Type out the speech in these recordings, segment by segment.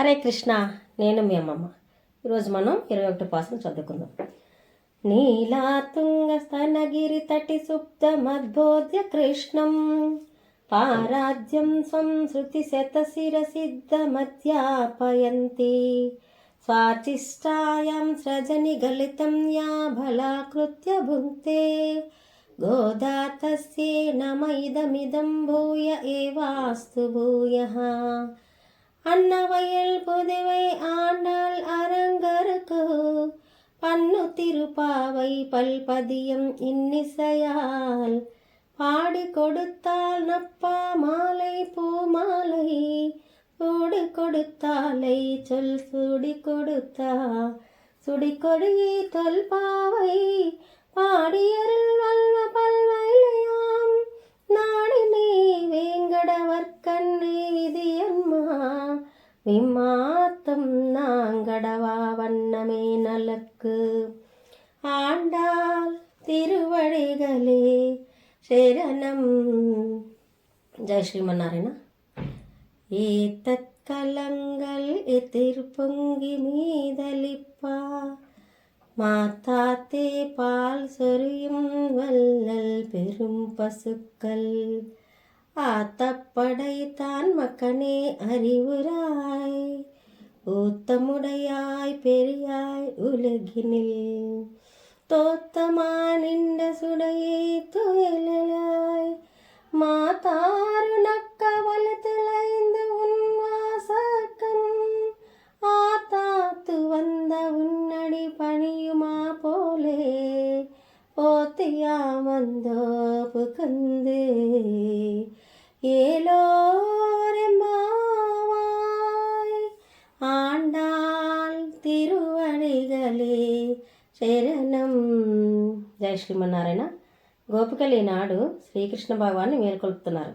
హరే కృష్ణ నేను మీ అమ్మమ్మ. ఈరోజు మనం ఇరవై ఒకటి పాసం చదువుకుందాం. నీలాతుంగ స్తనగిరి తటి సుప్త మద్బోధ్య కృష్ణం. పారాజ్యం స్వం శృతి శతశిర సిద్ధ మధ్యాపయంతి. స్వాచిష్టాయాం సృజని గలితం యా బలాకృత్య భుంక్తే. గోదాతస్యే నమ ఇదమిదం భూయ ఏవాస్తు భూయः. அன்னவயல் புதுவை ஆண்டாள் அரங்கருக்கு. பன்னு திருப்பாவை பல்பதியம் இன்னிசையால். பாடி கொடுத்தால் நப்பா மாலை பூ மாலை. சூடு கொடுத்தாலை சொல் சுடி கொடுத்தா. சுடி கொடி தொல்பாவை. பாடியருள் வல்வ பல்வலையாம் జై శ్రీమన్నారాయణ ஏத்தற்கலங்கள் எதிர் பொங்கி மீதலிப்பா மாத்தாத்தே பால் சொரியும் வல்லல் பெரும் பசுக்கள் ஆத்தப்படைத்தான் மக்கனே அறிவுராய் ஊத்தமுடையாய் பெரியாய் உலகினில் தோத்தமா நின்ற சுடையை துயலாய் மாதாரு நக்க வலத்திலைந்து உன் வாசக்கன் ஆத்தாத்து வந்த உன்னடி பணியுமா போலே போத்தியா வந்தோப்பு கந்து ஏலோரெம்பாவாய் ఆండాల్ తిరువడిగలే శరణం జై శ్రీమన్నారాయణ గోపికలు ఈనాడు శ్రీకృష్ణ భగవాన్ని మేల్కొల్పుతున్నారు.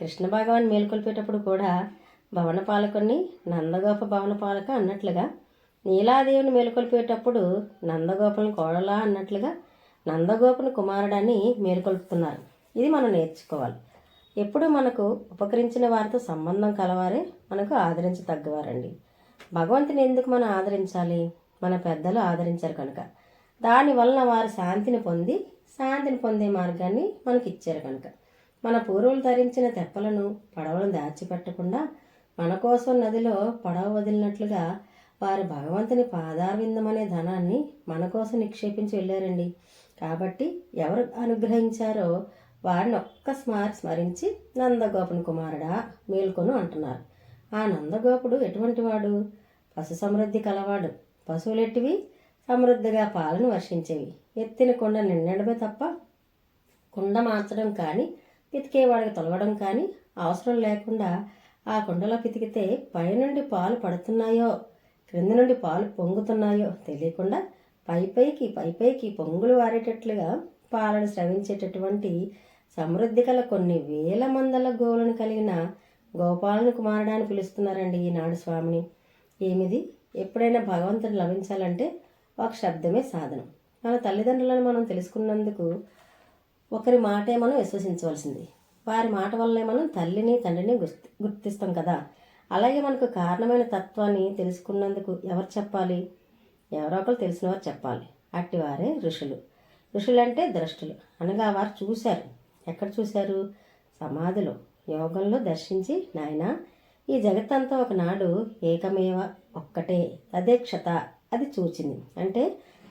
కృష్ణ భగవాన్ మేల్కొల్పేటప్పుడు కూడా భవన పాలకుని నందగోప భవన పాలక అన్నట్లుగా నీలాదేవిని మేల్కొల్పేటప్పుడు నందగోపుని కోడలా అన్నట్లుగా నందగోపుని కుమారుడని మేల్కొల్పుతున్నారు. ఇది మనం నేర్చుకోవాలి. ఎప్పుడు మనకు ఉపకరించిన వారితో సంబంధం కలవారే మనకు ఆదరించదగ్గవారండి భగవంతుని ఎందుకు మనం ఆదరించాలి? మన పెద్దలు ఆదరించారు కనుక. దాని వలన వారు శాంతిని పొంది శాంతిని పొందే మార్గాన్ని మనకి ఇచ్చారు కనుక. మన పూర్వులు ధరించిన తెప్పలను పడవలను దాచిపెట్టకుండా మన కోసం నదిలో పడవ వదిలినట్లుగా వారు భగవంతుని పాదారవిందం అనే ధనాన్ని మన కోసం నిక్షేపించి వెళ్ళారండి. కాబట్టి ఎవరు అనుగ్రహించారో వారిని ఒక్క స్మార్ స్మరించి నందగోపుని కుమారుడా మేల్కొను అంటున్నారు. ఆ నందగోపుడు ఎటువంటి వాడు? పశు సమృద్ధి కలవాడు. పశువులెట్టివి? సమృద్ధిగా పాలను వర్షించేవి. ఎత్తిన కొండ నిండడమే తప్ప కుండ మార్చడం కానీ పితికేవాడికి తొలగడం కానీ అవసరం లేకుండా ఆ కుండలో పితికితే పైనుండి పాలు పడుతున్నాయో క్రింద నుండి పాలు పొంగుతున్నాయో తెలియకుండా పైపైకి పైపైకి పొంగులు వారేటట్లుగా పాలను స్రవించేటటువంటి సమృద్ధి గల కొన్ని వేల మందల గోవులను కలిగిన గోపాలను కుమారుడాన్ని పిలుస్తున్నారండి ఈనాడు స్వామిని. ఏమిది? ఎప్పుడైనా భగవంతుని లభించాలంటే ఒక శబ్దమే సాధనం. మన తల్లిదండ్రులను మనం తెలుసుకున్నందుకు ఒకరి మాటే మనం విశ్వసించవలసింది. వారి మాట వల్లే మనం తల్లిని తండ్రిని గుర్తి గుర్తిస్తాం కదా. అలాగే మనకు కారణమైన తత్వాన్ని తెలుసుకున్నందుకు ఎవరు చెప్పాలి? ఎవరో ఒకరు తెలిసిన వారు చెప్పాలి. అట్టివారే ఋషులు. ఋషులంటే ద్రష్టులు అనగా వారు చూశారు. ఎక్కడ చూశారు? సమాధిలో యోగంలో దర్శించి నాయన ఈ జగత్తంతా ఒకనాడు ఏకమేవ ఒక్కటే తదేక్షత. అది చూచింది. అంటే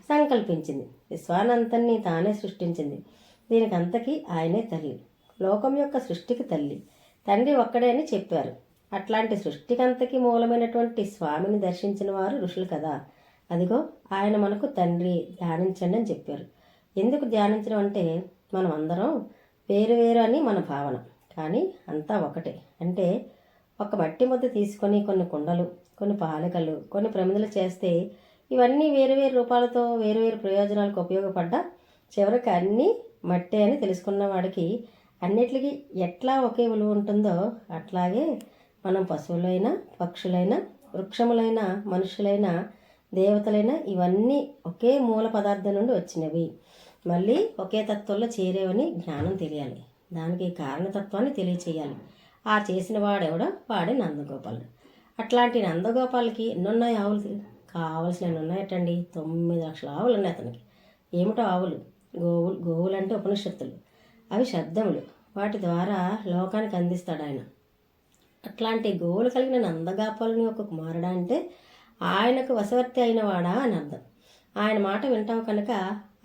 సంకల్పించింది. విశ్వానంతాన్ని తానే సృష్టించింది. దీనికి అంతకీ ఆయనే తల్లి. లోకం యొక్క సృష్టికి తల్లి. తండ్రి ఒక్కడే అని చెప్పారు. అట్లాంటి సృష్టికంతకి మూలమైనటువంటి స్వామిని దర్శించిన వారు ఋషులు కదా. అదిగో ఆయన మనకు తండ్రి ధ్యానించండి అని చెప్పారు. ఎందుకు ధ్యానించడం అంటే మనం అందరం వేరు వేరు అని మన భావన. కానీ అంతా ఒకటే. అంటే ఒక మట్టి ముద్ద తీసుకొని కొన్ని కుండలు కొన్ని పాలకలు కొన్ని ప్రమిదలు చేస్తే ఇవన్నీ వేరు వేరు రూపాలతో వేరు వేరు ప్రయోజనాలకు ఉపయోగపడ్డ చివరికి అన్నీ మట్టే అని తెలుసుకున్న వాడికి అన్నిటికీ ఎట్లా ఒకే విలువ ఉంటుందో అట్లాగే మనం పశువులైనా పక్షులైనా వృక్షములైన మనుషులైన దేవతలైన ఇవన్నీ ఒకే మూల పదార్థం నుండి వచ్చినవి. మళ్ళీ ఒకే తత్వంలో చేరేవని జ్ఞానం తెలియాలి. దానికి కారణతత్వాన్ని తెలియచేయాలి. ఆ చేసిన వాడెవడో? వాడే నందగోపాలుడు. అట్లాంటి నందగోపాలకి ఎన్నున్నాయి ఆవులు? కావలసిన ఉన్నాయటండి తొమ్మిది లక్షల ఆవులు ఉన్నాయి అతనికి. ఏమిటో ఆవులు? గోవులు గోవులు అంటే ఉపనిషత్తులు. అవి శబ్దములు. వాటి ద్వారా లోకానికి అందిస్తాడు ఆయన. అట్లాంటి గోవులు కలిగిన నందగాపాలని ఒక కుమారుడా అంటే ఆయనకు వశవర్తి అయిన వాడా అని అర్థం. ఆయన మాట వింటావు కనుక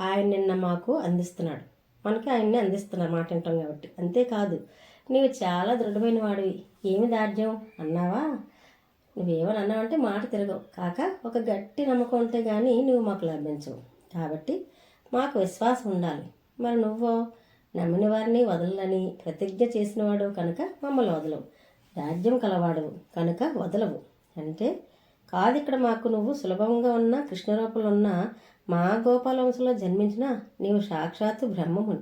ఆయన నిన్న మాకు అందిస్తున్నాడు. మనకి ఆయన్ని అందిస్తున్నారు మాట వింటాం కాబట్టి. అంతేకాదు నీవు చాలా దృఢమైన వాడివి ఏమి దార్ఢ్యం అన్నావా? నువ్వేమని అన్నావంటే మాట తిరగవు. కాక ఒక గట్టి నమ్మకం ఉంటే కానీ నువ్వు మాకు లభించవు. కాబట్టి మాకు విశ్వాసం ఉండాలి. మరి నువ్వు నమ్మిన వారిని వదలని ప్రతిజ్ఞ చేసినవాడు కనుక మమ్మల్ని వదలవు. రాజ్యం కలవాడు కనుక వదలవు. అంటే కాదు ఇక్కడ మాకు నువ్వు సులభంగా ఉన్న కృష్ణరూపంలో ఉన్న మా గోపాలవంశంలో జన్మించిన నీవు సాక్షాత్తు బ్రహ్మముని.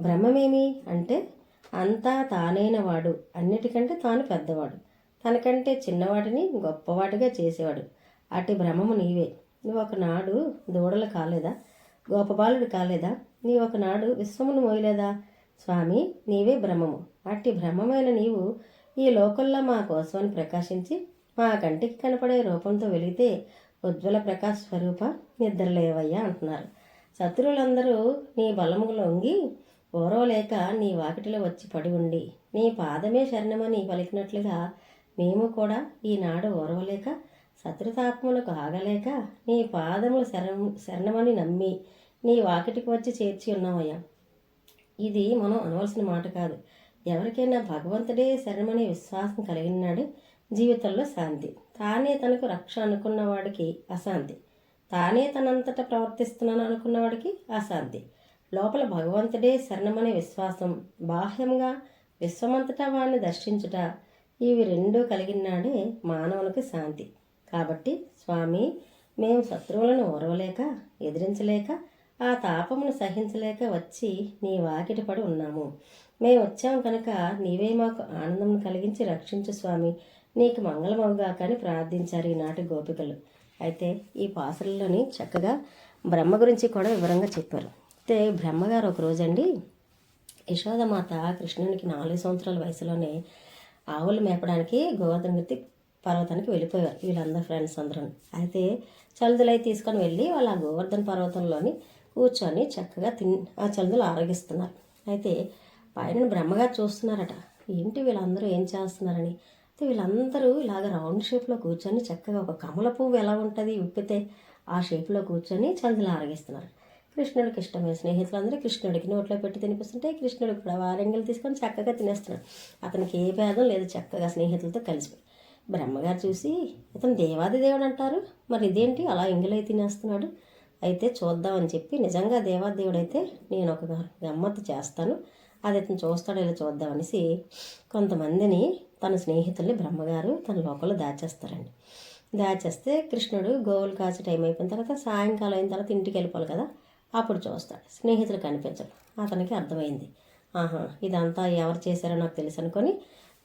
బ్రహ్మమేమి అంటే అంతా తానైన వాడు. అన్నిటికంటే తాను పెద్దవాడు. తనకంటే చిన్నవాడిని గొప్పవాడిగా చేసేవాడు. అటు బ్రహ్మము నీవే. నువ్వు ఒకనాడు దూడలు కాలేదా? గోపబాలుడు కాలేదా? నీ ఒకనాడు విశ్వమును మోయలేదా? స్వామి నీవే బ్రహ్మము అట్టి బ్రహ్మమైన నీవు ఈ లోకల్లో మా కోసమని ప్రకాశించి మా కంటికి కనపడే రూపంతో వెలిగితే ఉజ్వల ప్రకాశ స్వరూప నిద్రలేవయ్యా అంటున్నారు. శత్రువులందరూ నీ బలము లొంగి ఓరవలేక నీ వాకిటిలో వచ్చి పడి ఉండి నీ పాదమే శరణమని పలికినట్లుగా మేము కూడా ఈనాడు ఓరవలేక శత్రుతాపములకు ఆగలేక నీ పాదములు శరణం శరణమని నమ్మి నీ వాకిటికి వచ్చి చేర్చి ఉన్నామయ్యా. ఇది మనం అనవలసిన మాట కాదు. ఎవరికైనా భగవంతుడే శరణమనే విశ్వాసం కలిగినాడే జీవితంలో శాంతి. తానే తనకు రక్ష అనుకున్న వాడికి అశాంతి. తానే తనంతట ప్రవర్తిస్తున్నాను అనుకున్నవాడికి అశాంతి. లోపల భగవంతుడే శరణమనే విశ్వాసం బాహ్యంగా విశ్వమంతటా వాడిని దర్శించుట ఇవి రెండూ కలిగినాడే మానవునికి శాంతి. కాబట్టి స్వామి మేము శత్రువులను ఓరవలేక ఎదిరించలేక ఆ తాపమును సహించలేక వచ్చి నీ వాకిటి పడి ఉన్నాము. మేము వచ్చాము కనుక నీవే మాకు ఆనందం కలిగించి రక్షించు స్వామి. నీకు మంగళమవుగా కానీ ప్రార్థించారు ఈనాటి గోపికలు. అయితే ఈ పాసలలోని చక్కగా బ్రహ్మ గురించి కూడా వివరంగా చెప్పారు. అయితే బ్రహ్మగారు ఒకరోజండి యశోదమాత కృష్ణునికి నాలుగు సంవత్సరాల వయసులోనే ఆవులు మేపడానికి గోవర్ధనగిరి పర్వతానికి వెళ్ళిపోయారు. వీళ్ళందరూ ఫ్రెండ్స్ అందరూ అయితే చలుదులై తీసుకొని వెళ్ళి వాళ్ళ గోవర్ధన పర్వతంలోని కూర్చొని చక్కగా తిన్ ఆ చలుదులు ఆరగిస్తున్నారు. అయితే పైన బ్రహ్మగా చూస్తున్నారట ఏంటి వీళ్ళందరూ ఏం చేస్తున్నారని? అయితే వీళ్ళందరూ ఇలాగ రౌండ్ షేప్లో కూర్చొని చక్కగా ఒక కమల పువ్వు ఎలా ఉంటుంది? ఉప్పితే ఆ షేప్లో కూర్చొని చందులు ఆరగిస్తున్నారు. కృష్ణుడికి ఇష్టమైన స్నేహితులందరూ కృష్ణుడికి నోట్లో పెట్టి తినిపిస్తుంటే కృష్ణుడికి కూడా వారంగిలు తీసుకొని చక్కగా తినేస్తున్నాడు. అతనికి ఏ భేదం లేదు చక్కగా స్నేహితులతో కలిసిపోయి బ్రహ్మగారు చూసి ఇతను దేవాది దేవుడు అంటారు? మరి ఇదేంటి? అలా ఎంగిలై తినేస్తున్నాడు. అయితే చూద్దామని చెప్పి నిజంగా దేవాదేవుడు అయితే నేను ఒక గమ్మత్తు చేస్తాను. అది ఇతను చూస్తాడో ఇలా చూద్దామనేసి కొంతమందిని తన స్నేహితుల్ని బ్రహ్మగారు తన లోపల దాచేస్తారండి. దాచేస్తే కృష్ణుడు గోవులు కాచే టైం అయిపోయిన తర్వాత సాయంకాలం అయిన తర్వాత ఇంటికి వెళ్ళిపోవాలి కదా. అప్పుడు చూస్తాడు స్నేహితులు కనిపించరు. అతనికి అర్థమైంది. ఆహా ఇదంతా ఎవరు చేశారో నాకు తెలుసు అనుకొని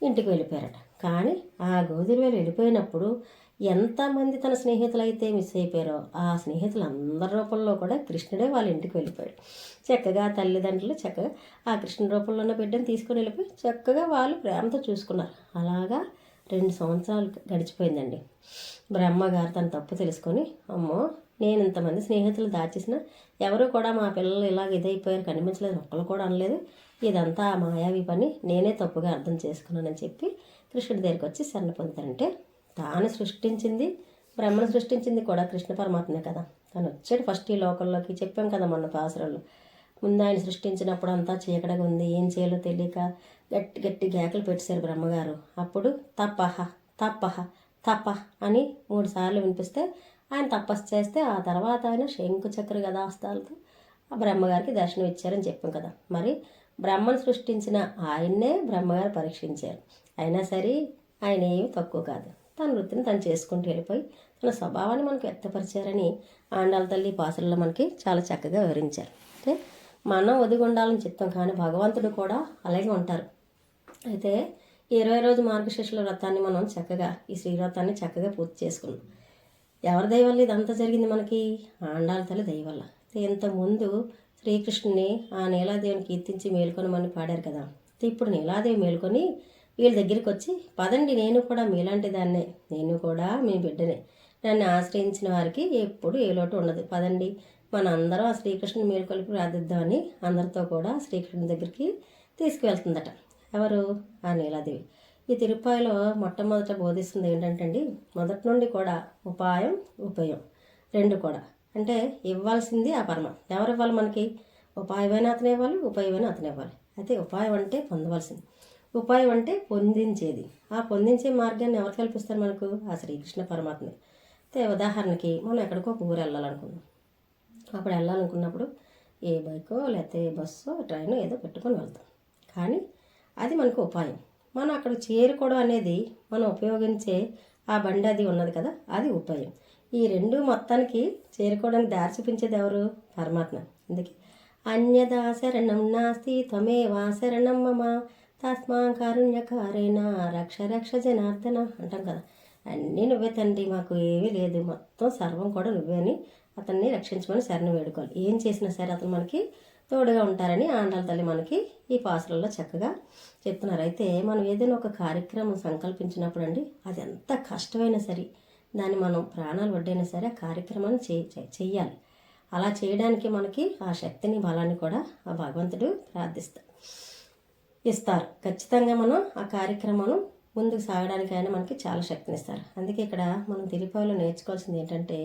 ఇంటికి వెళ్ళిపోయారట. కానీ ఆ గోధుమలు వెళ్ళిపోయినప్పుడు ఎంతమంది తన స్నేహితులు అయితే మిస్ అయిపోయారో ఆ స్నేహితులు అందరి రూపంలో కూడా కృష్ణుడే వాళ్ళ ఇంటికి వెళ్ళిపోయాడు. చక్కగా తల్లిదండ్రులు చక్కగా ఆ కృష్ణ రూపంలో ఉన్న బిడ్డను తీసుకొని వెళ్ళిపోయి చక్కగా వాళ్ళు ప్రేమతో చూసుకున్నారు. అలాగా రెండు సంవత్సరాలు గడిచిపోయిందండి. బ్రహ్మగారు తన తప్పు తెలుసుకొని అమ్మో నేను ఇంతమంది స్నేహితులు దాచేసిన ఎవరు కూడా మా పిల్లలు ఇలాగ ఇదైపోయారు కనిపించలేదు ఒక్కరు కూడా అనలేదు. ఇదంతా మాయావి పని. నేనే తప్పుగా అర్థం చేసుకున్నానని చెప్పి కృష్ణుడి దగ్గరికి వచ్చి శరణ పొందుతారంటే తాను సృష్టించింది బ్రహ్మను సృష్టించింది కూడా కృష్ణ పరమాత్మే కదా. తను వచ్చాడు ఫస్ట్ ఈ లోకంలోకి. చెప్పాం కదా మొన్న పాసరాలు ముందు ఆయన సృష్టించినప్పుడు అంతా చీకడగా ఉంది. ఏం చేయాలో తెలియక గట్టి గట్టి గేకలు పెట్టేశారు బ్రహ్మగారు. అప్పుడు తపహ తపహ తప అని మూడు సార్లు వినిపిస్తే ఆయన తపస్సు చేస్తే ఆ తర్వాత ఆయన శంకు చక్ర గదాస్తాలతో ఆ బ్రహ్మగారికి దర్శనం ఇచ్చారని చెప్పాం కదా. మరి బ్రహ్మను సృష్టించిన ఆయన్నే బ్రహ్మగారు పరీక్షించారు. అయినా సరే ఆయన ఏమి తక్కువ కాదు. తన వృత్తిని తను చేసుకుంటూ వెళ్ళిపోయి తన స్వభావాన్ని మనకు వ్యక్తపరిచారని ఆండాల తల్లి పాసులలో మనకి చాలా చక్కగా వివరించారు. అంటే మనం ఒదిగి ఉండాలని చెప్తాం కానీ భగవంతుడు కూడా అలాగే ఉంటారు. అయితే ఇరవై రోజు మార్గశిష్యుల వ్రతాన్ని మనం చక్కగా ఈ శ్రీవ్రతాన్ని చక్కగా పూర్తి చేసుకున్నాం. ఎవరి దయవల్ల ఇదంతా జరిగింది మనకి? ఆండాల తల్లి దయవల్ల. ఇంతకుముందు శ్రీకృష్ణుని ఆ నీలాదేవిని కీర్తించి మేల్కొని మనం పాడారు కదా. ఇప్పుడు నీలాదేవి మేల్కొని వీళ్ళ దగ్గరికి వచ్చి పదండి నేను కూడా మీలాంటి దాన్నే. నేను కూడా మీ బిడ్డనే. నన్ను ఆశ్రయించిన వారికి ఎప్పుడు ఏ లోటు ఉండదు. పదండి మన అందరం ఆ శ్రీకృష్ణుని మేలుకొలిపి ప్రార్థిద్దామని అందరితో కూడా శ్రీకృష్ణుని దగ్గరికి తీసుకువెళ్తుందట. ఎవరు? ఆ నీలాదేవి. ఈ తిరుపాయలో మొట్టమొదట బోధిస్తుంది ఏంటంటే అండి మొదటి నుండి కూడా ఉపాయం ఉపయం రెండు కూడా. అంటే ఇవ్వాల్సింది ఆ పరమ. ఎవరు ఇవ్వాలి మనకి? ఉపాయమైన అతనే ఇవ్వాలి ఉపయమైన అతనే ఇవ్వాలి. అయితే ఉపాయం అంటే పొందవలసింది. ఉపాయం అంటే పొందించేది. ఆ పొందించే మార్గాన్ని ఎవరు కల్పిస్తారు మనకు? ఆ శ్రీకృష్ణ పరమాత్మే అయితే ఉదాహరణకి మనం ఎక్కడికో ఒక ఊరు వెళ్ళాలనుకున్నాం అప్పుడు వెళ్ళాలనుకున్నప్పుడు ఏ బైకో లేకపోతే బస్సో ట్రైన్ ఏదో పెట్టుకొని వెళ్తాం. కానీ అది మనకు ఉపాయం. మనం అక్కడ చేరుకోవడం అనేది మనం ఉపయోగించే ఆ బండి అది ఉన్నది కదా అది ఉపాయం. ఈ రెండు మొత్తానికి చేరుకోవడానికి దారి చూపించేది ఎవరు? పరమాత్మ. అందుకే అన్యదా శరణం నాస్తి త్వమేవా శరణం మమ. తస్మా కారుణ్యకారేణ రక్ష రక్ష జనార్దన అంటాం కదా. అన్నీ నువ్వే తండ్రి మాకు ఏమీ లేదు. మొత్తం సర్వం కూడా నువ్వే అని అతన్ని రక్షించమని శరణం వేడుకోవాలి. ఏం చేసినా సరే అతను మనకి తోడుగా ఉంటారని ఆండాల తల్లి మనకి ఈ పాసులలో చక్కగా చెప్తున్నారు. అయితే మనం ఏదైనా ఒక కార్యక్రమం సంకల్పించినప్పుడు అండి అది ఎంత కష్టమైనా సరే దాన్ని మనం ప్రాణాలు వడ్డైనా సరే ఆ కార్యక్రమాన్ని చేయాలి అలా చేయడానికి మనకి ఆ శక్తిని బలాన్ని కూడా ఆ భగవంతుడు ప్రార్థిస్తారు ఇస్తారు. ఖచ్చితంగా మనం ఆ కార్యక్రమం ముందుకు సాగడానికైనా మనకి చాలా శక్తిని ఇస్తారు. అందుకే ఇక్కడ మనం తిరుపతిలో నేర్చుకోవాల్సింది ఏంటంటే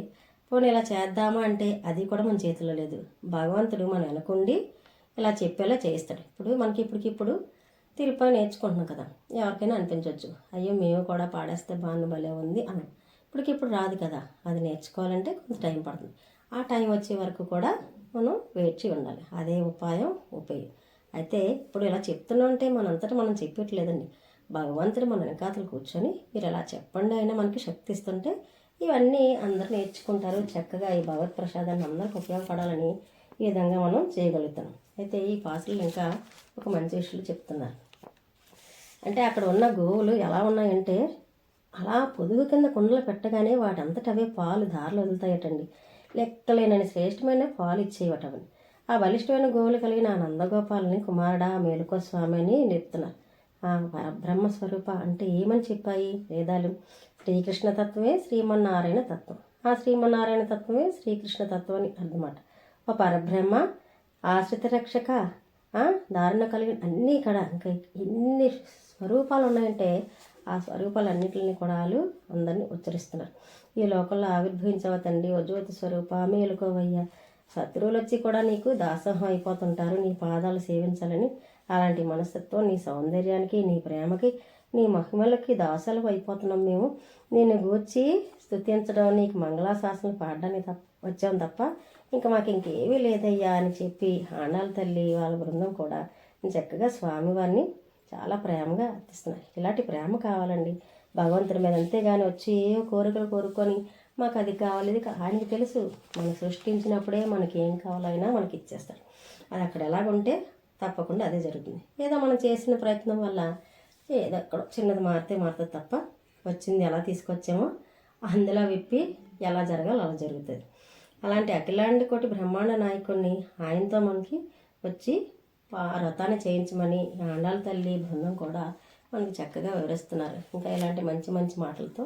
పోనీ ఇలా చేద్దామా అంటే అది కూడా మన చేతిలో లేదు. భగవంతుడు మనం వెనకుండి ఇలా చెప్పేలా చేయిస్తాడు. ఇప్పుడు మనకి ఇప్పటికిప్పుడు తిరుపతి నేర్చుకుంటున్నాం కదా. ఎవరికైనా అనిపించవచ్చు అయ్యో మేము కూడా పాడేస్తే బాగా భలే ఉంది అని. ఇప్పటికిప్పుడు రాదు కదా. అది నేర్చుకోవాలంటే కొంత టైం పడుతుంది. ఆ టైం వచ్చే వరకు కూడా మనం వేచి ఉండాలి. అదే ఉపాయం ఉపయోగం. అయితే ఇప్పుడు ఇలా చెప్తున్నా అంటే మనంతటా మనం చెప్పట్లేదండి. భగవంతుడు మన వెనకాతలు కూర్చొని మీరు ఇలా చెప్పండి అయినా మనకి శక్తి ఇస్తుంటే ఇవన్నీ అందరూ నేర్చుకుంటారు. చక్కగా ఈ భగవత్ ప్రసాదాన్ని అందరికి ఉపయోగపడాలని ఈ విధంగా మనం చేయగలుగుతాం. అయితే ఈ పాసులు ఇంకా ఒక మంచి విషయాలు చెప్తున్నారు. అంటే అక్కడ ఉన్న గోవులు ఎలా ఉన్నాయంటే అలా పొదుగు కింద కుండలు పెట్టగానే వాటంతట అవే పాలు దారిలో వదులుతాయటండి. లెక్కలేనని శ్రేష్టమైన పాలు ఇచ్చేవటవని ఆ బలిష్టమైన గోవులు కలిగిన ఆ నందగోపాలని కుమారుడా మేలుకో స్వామి అని నేర్పుతున్నారు ఆ బ్రహ్మ స్వరూప అంటే ఏమని చెప్పాయి వేదాలు? శ్రీకృష్ణ తత్వమే శ్రీమన్నారాయణ తత్వం. ఆ శ్రీమన్నారాయణ తత్వమే శ్రీకృష్ణ తత్వం అని అర్థమాట. ఓ పరబ్రహ్మ ఆశ్రిత రక్షక దారుణ కలిగిన అన్నీ ఇక్కడ ఇంకా ఎన్ని స్వరూపాలు ఉన్నాయంటే ఆ స్వరూపాలన్నింటిని కూడా వాళ్ళు అందరినీ ఉచ్చరిస్తున్నారు. ఈ లోకంలో ఆవిర్భవించవ తండ్రి? ఓ జ్యోతి స్వరూప మేలుకోవయ్యా శత్రువులు వచ్చి కూడా నీకు దాసహం అయిపోతుంటారు. నీ పాదాలు సేవించాలని అలాంటి మనస్తత్వం నీ సౌందర్యానికి నీ ప్రేమకి నీ మహిమలకి దాసలు అయిపోతున్నాం మేము. నేను గూర్చి స్థుతించడం నీకు మంగళాశాసనలు పాడడానికి తప్ప వచ్చాం తప్ప ఇంకా మాకు ఇంకేమీ లేదయ్యా అని చెప్పి ఆనాల తల్లి వాళ్ళ బృందం కూడా చక్కగా స్వామివారిని చాలా ప్రేమగా అర్థిస్తున్నారు ఇలాంటి ప్రేమ కావాలండి. భగవంతుడి మీద అంతేగాని వచ్చి ఏ కోరికలు కోరుకొని మాకు అది కావాలి ఇది ఆయనకి తెలుసు. మనం సృష్టించినప్పుడే మనకి ఏం కావాలైనా మనకి ఇచ్చేస్తాడు అది అక్కడ ఎలాగుంటే తప్పకుండా అదే జరుగుతుంది. ఏదో మనం చేసిన ప్రయత్నం వల్ల ఏదో అక్కడ చిన్నది మారితే మారుతుంది తప్ప వచ్చింది ఎలా తీసుకొచ్చామో అందులో విప్పి ఎలా జరగాలో అలా జరుగుతుంది. అలాంటి అఖిలాండి కోటి బ్రహ్మాండ నాయకుడిని ఆయనతో మనకి వచ్చి ఆ వ్రతాన్ని చేయించమని ఆండాల తల్లి బృందం కూడా మనకి చక్కగా వివరిస్తున్నారు. ఇంకా ఇలాంటి మంచి మంచి మాటలతో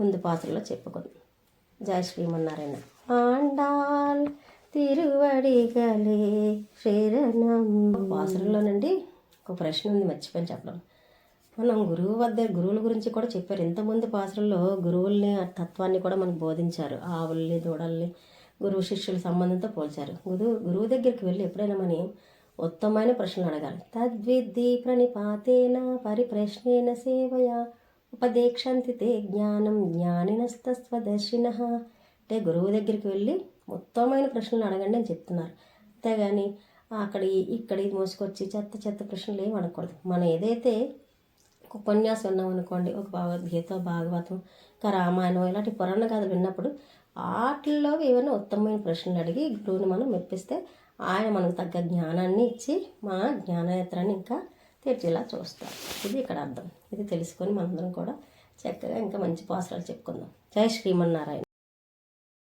ముందు పాత్రలో చెప్పుకుంది. జయ శ్రీమన్నారాయణ. ఆండాల్ తిరువడిగలే శ్రీరణం పాసురంలోనండి ఒక ప్రశ్న ఉంది మర్చిపోయి చెప్పడం మనం గురువు వద్ద గురువుల గురించి కూడా చెప్పారు. ఇంతకుముందు పాసరంలో గురువుల్ని తత్వాన్ని కూడా మనకు బోధించారు. ఆవుల్ని దూడల్ని గురువు శిష్యుల సంబంధంతో పోల్చారు. గురువు గురువు దగ్గరికి వెళ్ళి ఎప్పుడైనా మనం ఉత్తమమైన ప్రశ్నలు అడగాలి. తద్విద్ది ప్రణిపాతేన పరిప్రశ్నేన సేవయ ఉపదేక్షంతి తే జ్ఞానం జ్ఞానినస్తస్వదర్శిన. అంటే గురువు దగ్గరికి వెళ్ళి ఉత్తమమైన ప్రశ్నలు అడగండి అని చెప్తున్నారు. అంతేగాని అక్కడ ఇక్కడ మోసుకొచ్చి చెత్త చెత్త ప్రశ్నలు ఏమి అడగకూడదు. మనం ఏదైతే ఒక ఉపన్యాసం విన్నాం అనుకోండి ఒక భగవద్గీత భాగవతం ఇంకా రామాయణం ఇలాంటి పురాణ కథలు విన్నప్పుడు వాటిల్లో ఏమైనా ఉత్తమమైన ప్రశ్నలు అడిగి గురువుని మనం మెప్పిస్తే ఆయన మనకు తగ్గ జ్ఞానాన్ని ఇచ్చి మన జ్ఞానయాత్రాన్ని ఇంకా తెరిచేలా చూస్తారు. ఇది ఇక్కడ అర్థం. ఇది తెలుసుకొని మనందరం కూడా చక్కగా ఇంకా మంచి పాసరాలు చెప్పుకుందాం. జై శ్రీమన్నారాయణ.